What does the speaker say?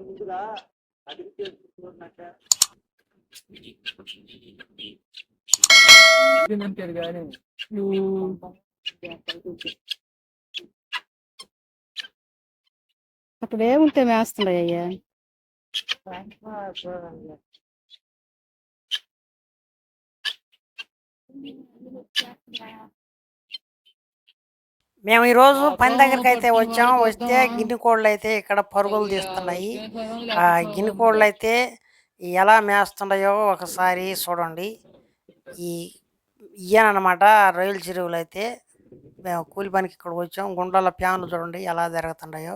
ముందుగా అగ్రికల్చర్ చూడనట్ట కానీ అక్కడ ఏముంటే మేస్తున్నాయి అయ్యా? మేము ఈరోజు పని దగ్గరికి అయితే వచ్చాం. వస్తే గిన్నె కోళ్ళు అయితే ఇక్కడ పరుగులు తీస్తున్నాయి. ఆ గిన్నె కోళ్ళు అయితే ఎలా మేస్తున్నాయో ఒకసారి చూడండి. ఈ ఇయ్యనమాట రొయ్యల చెరువులు అయితే మేము కూలి పనికి ఇక్కడికి వచ్చాం. గుండ్రాల ఫ్యాన్లు చూడండి ఎలా జరుగుతున్నాయో.